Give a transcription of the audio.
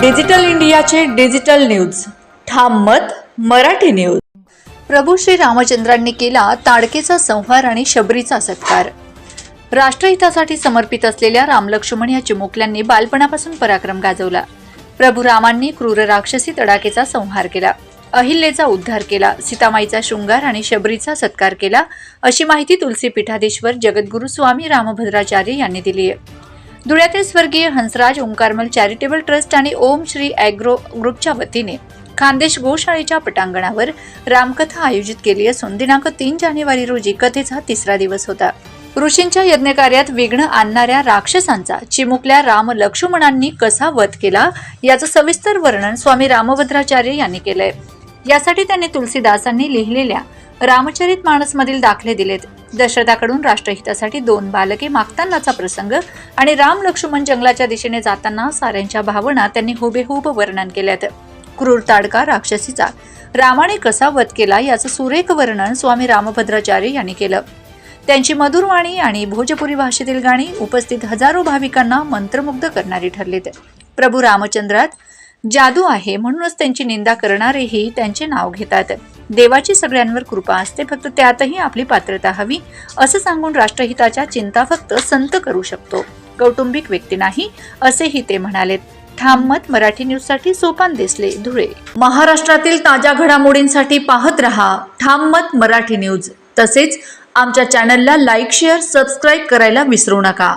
Digital इंडियाचे digital news. ठाम मत मराठी न्यूज. प्रभू श्री रामचंद्रांनी केला ताडकेचा संहार आणि शबरीचा सत्कार. राष्ट्रहितासाठी समर्पित असलेल्या रामलक्ष्मण या चिमुकल्यांनी बालपणापासून पराक्रम गाजवला. प्रभू रामांनी क्रूर राक्षसी तडाकेचा संहार केला. अहिल्येचा उद्धार केला. सीतामाईचा शृंगार आणि शबरीचा सत्कार केला अशी माहिती तुलसी पीठाधीश्वर जगद्गुरू स्वामी रामभद्राचार्य यांनी दिली आहे. धुळ्यातील स्वर्गीय हंसराज ओंकारमल चॅरिटेबल ट्रस्ट आणि ओम श्री ॲग्रो ग्रुपच्या वतीने खानदेश गोशाळेच्या पटांगणावर रामकथा आयोजित केली असून दिनांक तीन जानेवारी रोजी कथेचा तिसरा दिवस होता. ऋषींच्या यज्ञकार्यात विघ्न आणणाऱ्या राक्षसांचा चिमुकल्या राम लक्ष्मणांनी कसा वध केला याचं सविस्तर वर्णन स्वामी रामभद्राचार्य यांनी केलंय. यासाठी त्यांनी तुलसीदासांनी लिहिलेल्या रामचरित माणसमधील दाखले दिलेत. दशरथाकडून राष्ट्रहितासाठी दोन बालके मागतानाचा प्रसंग आणि राम लक्ष्मण जंगलाच्या दिशेने जाताना साऱ्यांच्या भावना त्यांनी हुबेहूब वर्णन केल्यात. क्रूर ताडका राक्षसीचा रामाने कसा वध केला याचं सुरेख वर्णन स्वामी रामभद्राचार्य यांनी केलं. त्यांची मधुरवाणी आणि भोजपुरी भाषेतील गाणी उपस्थित हजारो भाविकांना मंत्रमुग्ध करणारी ठरलीत. प्रभू रामचंद्रात जादू आहे म्हणूनच त्यांची निंदा करणारेही त्यांचे नाव घेतात. देवाची सगळ्यांवर कृपा असते फक्त त्यातही आपली पात्रता हवी. असं सांगून राष्ट्रहिताच्या चिंता फक्त संत करू शकतो. कौटुंबिक व्यक्ती नाही असेही ते म्हणाले ठाम मत मराठी न्यूजसाठी सोपान दिसले धुळे. महाराष्ट्रातील ताज्या घडामोडींसाठी पाहत रहा ठाम मत मराठी न्यूज. तसेच आमच्या चॅनलला लाईक शेअर सबस्क्राईब करायला विसरू नका.